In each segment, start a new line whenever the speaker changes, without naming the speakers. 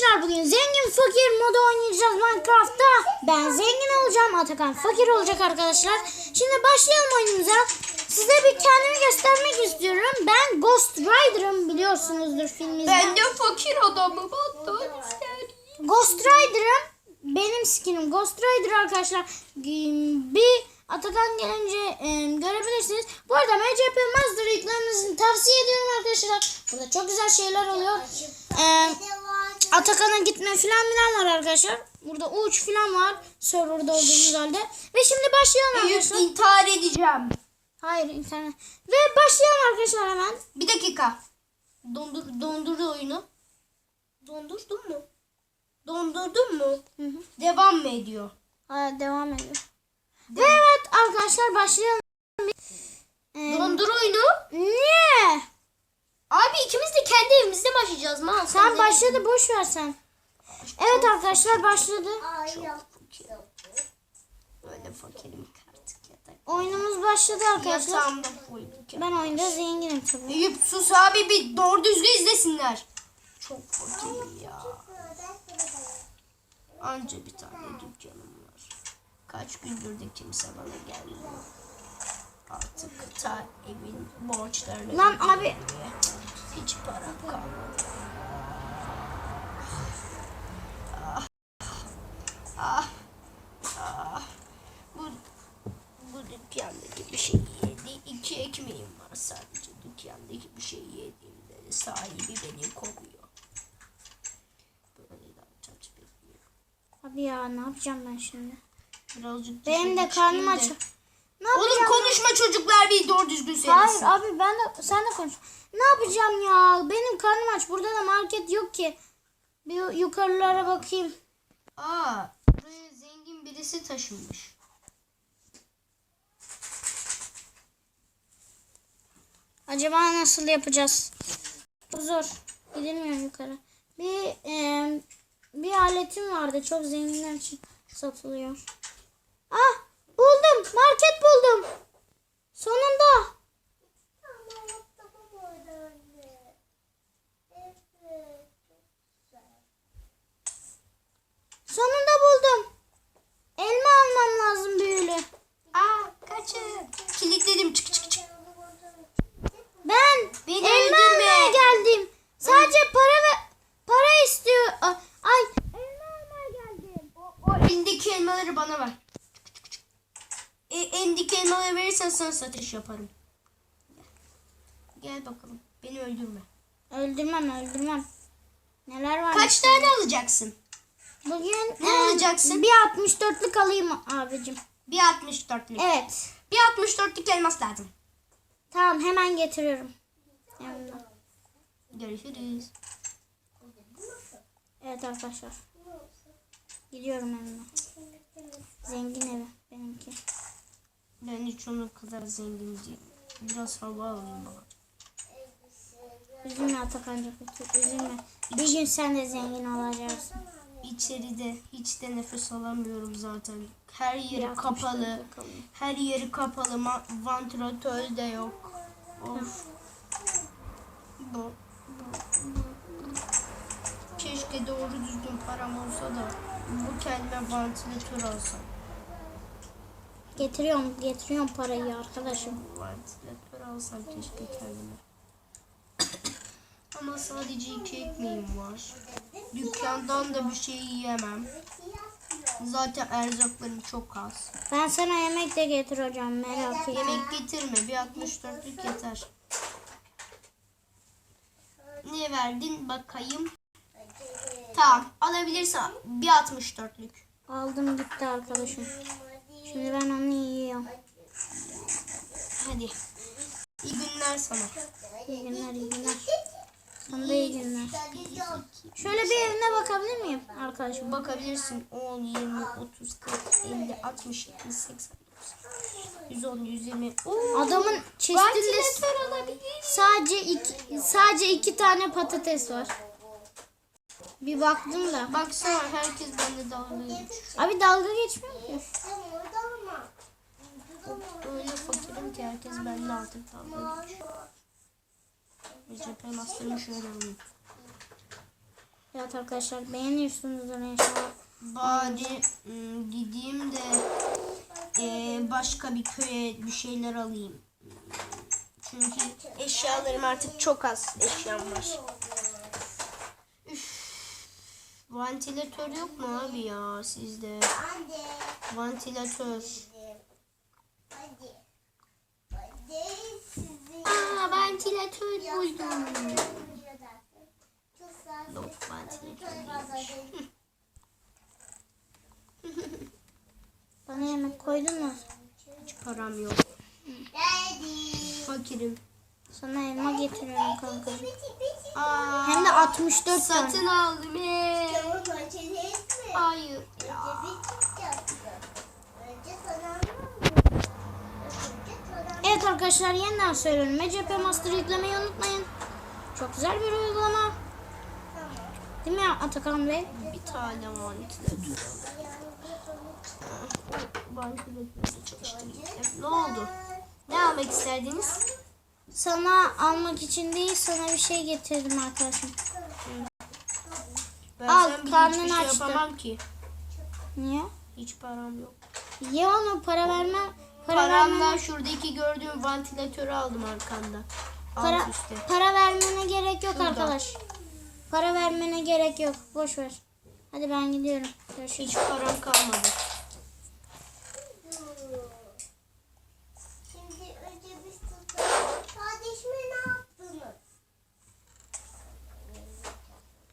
arkadaşlar bugün zengin fakir modu oynayacağız Minecraft'ta. Ben zengin olacağım. Atakan fakir olacak arkadaşlar. Şimdi başlayalım oyunumuza. Size bir kendimi göstermek istiyorum. Ben Ghost Rider'ım biliyorsunuzdur filmimizden.
Ben de fakir adamım hatta.
Ghost Rider'ım. Benim skinim Ghost Rider arkadaşlar. Bir Atakan gelince e, görebilirsiniz. Bu arada MCP Master tavsiye ediyorum arkadaşlar. Burada çok güzel şeyler oluyor. E, Atakan'a gitme falan filan var arkadaşlar. Burada uç falan var. Serverda olduğumuz halde. Ve şimdi başlayalım arkadaşlar.
intihar edeceğim.
Hayır internet. Ve başlayalım arkadaşlar hemen.
Bir dakika. Dondur, dondurdu oyunu. Dondurdun mu? Dondurdun mu?
Hı hı.
Devam mı ediyor?
Hadi devam ediyor. Ve evet arkadaşlar başlayalım. E,
Dondur oyunu.
niye?
Abi ikimiz de kendi başlayacağız. Mal.
Sen başladı boş ver sen. Evet arkadaşlar başladı.
Çok fakir. Öyle fakirim ki artık yatak.
Oyunumuz başladı arkadaşlar. Ben oyunda zenginim tabii.
Eyüp sus abi bir doğru düzgün izlesinler. Çok fakir ya. Anca bir tane dükkanım var. Kaç gündür de kimse bana gelmiyor. Artık ta evin borçlarını
Lan abi.
diye Hiç param kalmadı. Ah. Ah. Ah. Bu, bu dükkandaki bir şey yedi. İki ekmeğim var sadece. Dükkandaki bir şey yediğimde sahibi beni kovuyor. Böyle aç bekliyor.
Abi ya ne yapacağım ben şimdi?
Birazcık
Benim de karnım aç. Ne
Oğlum
yapacağım?
konuşma çocuklar bir doğru düzgün
Hayır
söylesin.
abi ben de sen de konuş. Ne yapacağım ya? Benim karnım aç. Burada da market yok ki. Bir yukarılara bakayım.
Aa, buraya zengin birisi taşınmış.
Acaba nasıl yapacağız? Bu zor. Gidilmiyor yukarı. Bir e, bir aletim vardı. Çok zenginler için satılıyor. Ah. Market buldum. Sonunda. Sonunda buldum. Elma almam lazım büyülü.
Aa, kaçın. Kilitledim çık çık çık.
Ben
Beni
elma
öldürme.
almaya geldim. Sadece para ve para istiyor. Ay elma almaya geldim.
O, o elindeki elmaları bana ver. E, elindeki elmaları verirsen sana satış yaparım. Gel bakalım. Beni öldürme.
Öldürmem öldürmem. Neler var?
Kaç tane alacaksın?
Bugün
Ne
e,
alacaksın?
Bir 64'lük alayım abicim.
Bir 64'lük.
Evet.
Bir 64'lük elmas lazım.
Tamam hemen getiriyorum. Yanımda.
Görüşürüz.
Evet arkadaşlar. Gidiyorum evime. Zengin evi benimki.
Ben hiç onun kadar zengin değilim. Biraz hava alayım bana.
Üzülme Atakan'cık. Üzülme. Bir gün sen de zengin olacaksın.
İçeride hiç de nefes alamıyorum zaten. Her yeri
Bir
kapalı.
64'lük alayım.
Her yeri kapalı. Ma- vantilatör de yok. Of. Bu, bu, bu. Keşke doğru düzgün param olsa da bu kendime vantilatör alsam.
Getiriyorum, getiriyorum parayı arkadaşım.
Vantilatör alsam keşke kendime. Ama sadece iki ekmeğim var. Dükkandan da bir şey yiyemem. Zaten erzaklarım çok az.
Ben sana yemek de getireceğim merak etme.
Yemek getirme. Bir 64'lük yeter. Ne verdin bakayım. Tamam alabilirsen bir 64'lük.
Aldım gitti arkadaşım. Şimdi ben onu yiyorum.
Hadi. İyi günler sana.
İyi günler, iyi günler. Sana da iyi günler. Şöyle bir evine bakabilir miyim arkadaşım?
Bakabilirsin 10, 20, 30, 40, 50, 60, 70, 80, 110, 120. Oo,
Adamın
alabilir.
sadece iki, sadece iki tane patates var. Bir baktım da.
Baksana herkes bende dalga geçiyor.
Abi dalga geçmiyor ki.
Öyle fakirim ki herkes bende artık dalga geçiyor. Recep Master'ımı şöyle alayım.
Evet arkadaşlar beğeniyorsunuzdur inşallah.
Bari ım, gideyim de e, başka bir köye bir şeyler alayım. Çünkü eşyalarım artık çok az eşyam var. Üf. Vantilatör yok mu abi ya sizde?
Anne.
Vantilatör.
Hadi. Hadi sizi.
Aa vantilatör buldum.
Çok sağ ol.
Yok
değil.
Bana yemek koydun mu?
Hiç param yok. Fakirim.
Sana elma getiriyorum kanka.
Aa,
Hem de 64 tane.
satın aldım. Hayır ya.
biteceksin. Önce sana anlamıyorum. Önce sana
Evet arkadaşlar yeniden söylüyorum. MCP Master yüklemeyi unutmayın. Çok güzel bir uygulama. Değil mi Atakan Bey?
Bir tane vantilatör. Vantilatörü çalıştırayım. Ne oldu? Ne almak isterdiniz?
Sana almak için değil sana bir şey getirdim arkadaşım.
Ben
Al,
sen bile
karnın
hiçbir şey
açtı.
yapamam ki.
Niye?
Hiç param yok.
Ye onu para vermem. Para
Paramla
vermene,
şuradaki gördüğüm vantilatörü aldım arkanda.
para,
Alt üstte.
para vermene gerek yok
Şurada.
arkadaş. Para vermene gerek yok. Boş ver. Hadi ben gidiyorum. Görüşürüz.
Hiç param kalmadı.
Şimdi önce biz tutalım. Kardeşime ne yaptınız?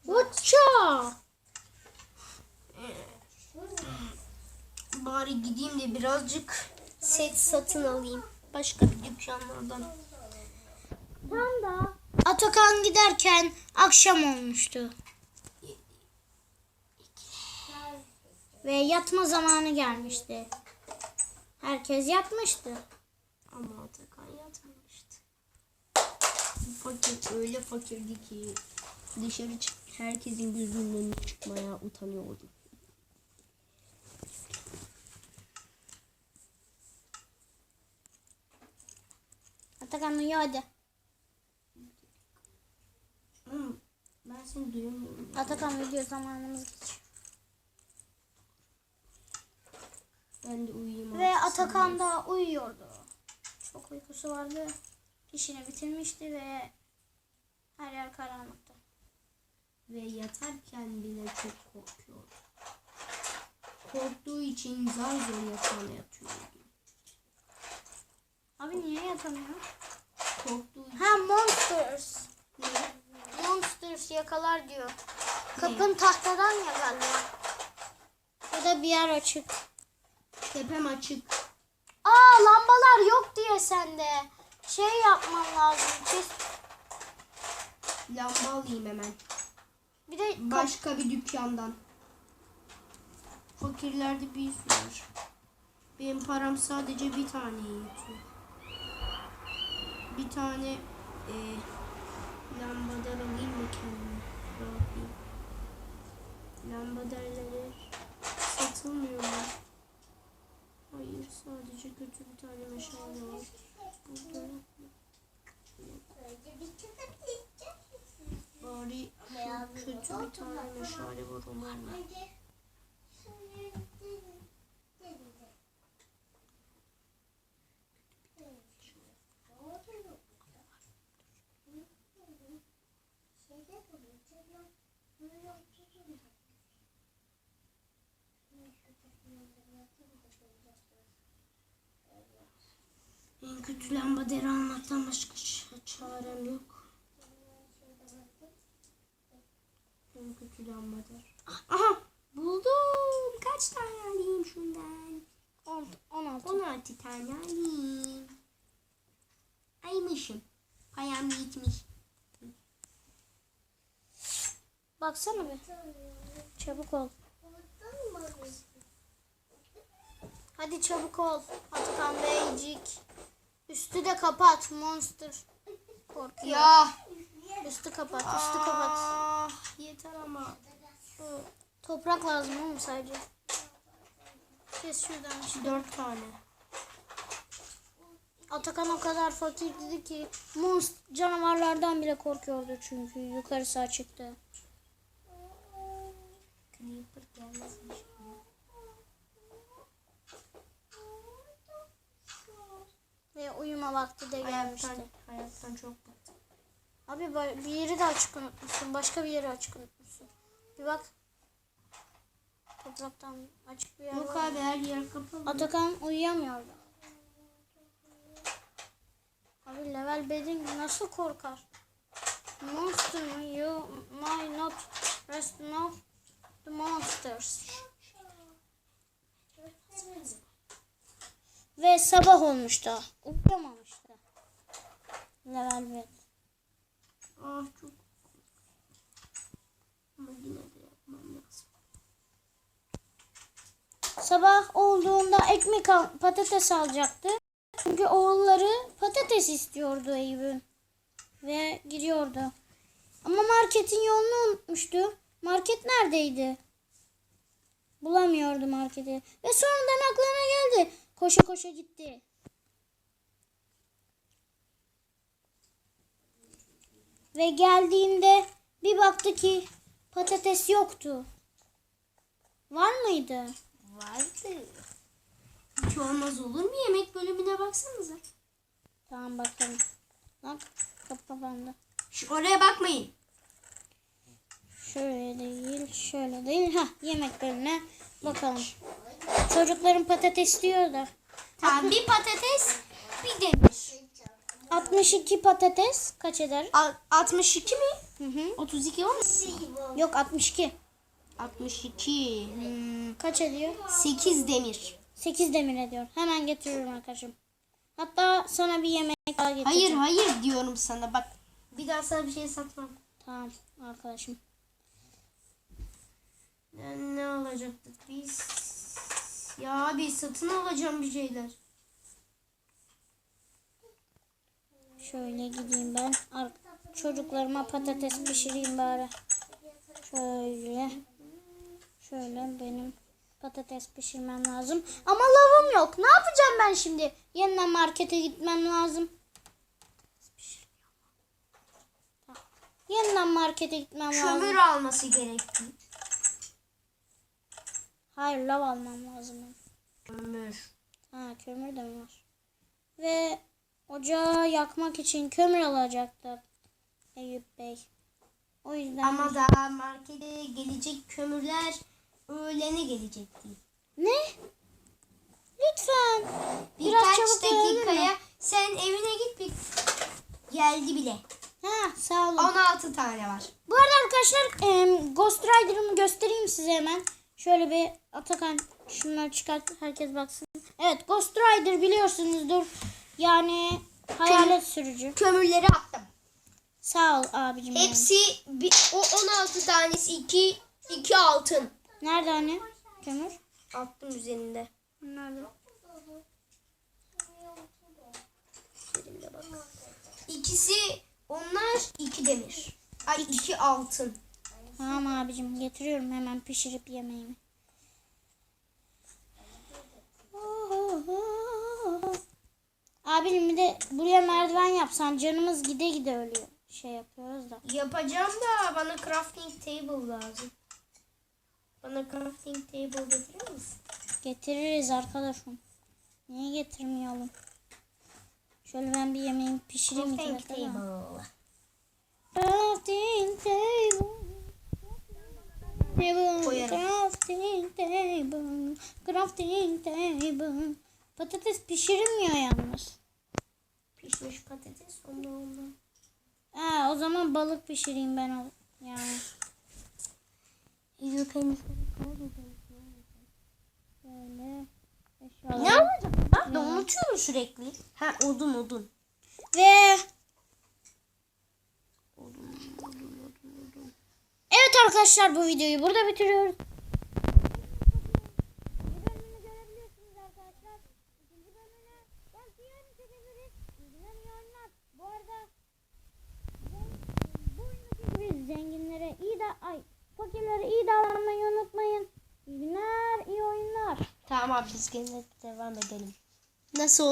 Uça.
Bari gideyim de birazcık set satın alayım. Başka bir dükkanlardan.
Tam da Atakan giderken akşam olmuştu. Ve yatma zamanı gelmişti. Herkes yatmıştı.
Ama Atakan yatmamıştı. Bu fakir öyle fakirdi ki dışarı çık herkesin gözünün önüne çıkmaya utanıyordu.
Atakan uyu hadi.
Hmm, ben seni duyamıyorum.
Atakan video zamanımız geçiyor.
Ben de uyuyayım.
Ve. Atakan da uyuyordu. Çok uykusu vardı. İşini bitirmişti ve her yer karanlıktı.
Ve yatarken bile çok korkuyordu. Korktuğu için zar zor yatağına yatıyordu.
Abi niye yatamıyor?
Korktuğu
Ha Monsters.
ne?
Monsters yakalar diyor. Kapın tahtadan yakalıyor. Burada bir yer açık.
Tepem açık.
Aa lambalar yok diye sende. Şey yapman lazım. Kes.
Lamba alayım hemen.
Bir de kap-
Başka bir dükkandan. Fakirlerde bir sürü var. Benim param sadece bir taneye yetiyor. Bir tane e, lambader alayım mı kendime? Rahatlayayım. Lambaderleri satılmıyor mu? Hayır sadece kötü bir tane meşale var. Burada. Bari kötü bir tane meşale var onu kötü lambaları almaktan başka çarem yok. En kötü lambader. Aha buldum. Kaç tane alayım şundan?
16.
16 tane alayım. Aymışım. Payam yetmiş.
Baksana bir. Çabuk ol. Hadi çabuk ol. Atakan Beycik. Üstü de kapat monster. Korkuyor.
Ya.
Üstü kapat, üstü kapat.
Ah. Yeter ama.
Bu, toprak lazım oğlum sadece. Kes şuradan işte.
Dört tane.
Atakan o kadar fakirdi ki monst canavarlardan bile korkuyordu çünkü yukarısı açıktı. Creeper gelmezmiş. Vakti de gelmişti.
Hayattan, hayattan çok bıktım.
Abi bir yeri de açık unutmuşsun. Başka bir yeri açık unutmuşsun. Bir bak. Topraktan açık bir yer
Yok
var.
abi her yer kapalı.
Atakan uyuyamıyordu. Abi level bedin nasıl korkar? Monster mı? You might not rest not the monsters. Ve sabah olmuştu. Uyuyamamıştı. Level bed.
Ah çok. Ama yine de yapmam lazım.
Sabah olduğunda ekmek al, patates alacaktı. Çünkü oğulları patates istiyordu Eyüp'ün. Ve gidiyordu. Ama marketin yolunu unutmuştu. Market neredeydi? Bulamıyordu marketi. Ve sonradan aklına geldi. Koşa koşa gitti. Ve geldiğinde bir baktı ki patates yoktu. Var mıydı?
Vardı. Hiç olmaz olur mu? Yemek bölümüne baksanıza.
Tamam bakalım. Bak kapı kapandı.
Şu oraya bakmayın.
Şöyle değil, şöyle değil. Ha yemek bölümüne bakalım. Çocukların patates diyor da.
Tamam bir patates bir demir.
62 patates kaç eder?
A- 62 mi?
Hı hı.
32 var mı?
Yok 62.
62.
Hmm, kaç ediyor?
8 demir.
8 demir ediyor. Hemen getiriyorum arkadaşım. Hatta sana bir yemek daha
Hayır
getireceğim.
hayır diyorum sana bak. Bir daha sana bir şey satmam.
Tamam arkadaşım.
Yani ne alacaktık biz? Ya abi satın alacağım bir şeyler.
Şöyle gideyim ben. Ar- Çocuklarıma patates pişireyim bari. Şöyle. Şöyle benim patates pişirmem lazım. Ama lavım yok. Ne yapacağım ben şimdi? Yeniden markete gitmem lazım. Yeniden markete gitmem lazım.
Kömür alması gerekti.
Hayır lav almam lazım.
Kömür.
Ha kömür de mi var? Ve ocağı yakmak için kömür alacaktı Eyüp Bey. O yüzden
Ama daha markete gelecek kömürler öğlene gelecekti.
ne? Lütfen. Biraz
Birkaç
çabuk
dakikaya sen evine git bir geldi bile.
Ha sağ olun.
16 tane var.
Bu arada arkadaşlar em, Ghost Rider'ımı göstereyim size hemen. Şöyle bir Atakan şunları çıkart herkes baksın. Evet Ghost Rider biliyorsunuzdur. Yani hayalet sürücü.
Kömürleri attım.
Sağ ol abicim.
Hepsi bir, o 16 tanesi 2 2 altın.
Nerede anne? Kömür.
Attım üzerinde.
Nerede?
Bak. İkisi onlar 2 demir. Ay 2 altın.
Tamam abicim getiriyorum hemen pişirip yemeğimi. Abicim bir de buraya merdiven yapsan canımız gide gide ölüyor. Şey yapıyoruz da.
Yapacağım da bana crafting table lazım. Bana crafting table getirir misin?
Getiririz arkadaşım. Niye getirmeyelim? Şöyle ben bir yemeğimi pişireyim
Crafting table.
Table,
Koyarım.
crafting table, crafting table. Patates pişirilmiyor yalnız.
Pişmiş patates ondan ondan.
Ha, o zaman balık pişireyim ben o. Yani. Böyle.
Ne yapacağım? Ben de unutuyorum sürekli. Ha odun odun.
Ve Evet arkadaşlar bu videoyu burada bitiriyoruz. Zenginlere iyi da ay fakirlere iyi davranmayı unutmayın. İyi günler, iyi oyunlar.
Tamam abi biz gene devam edelim. Nasıl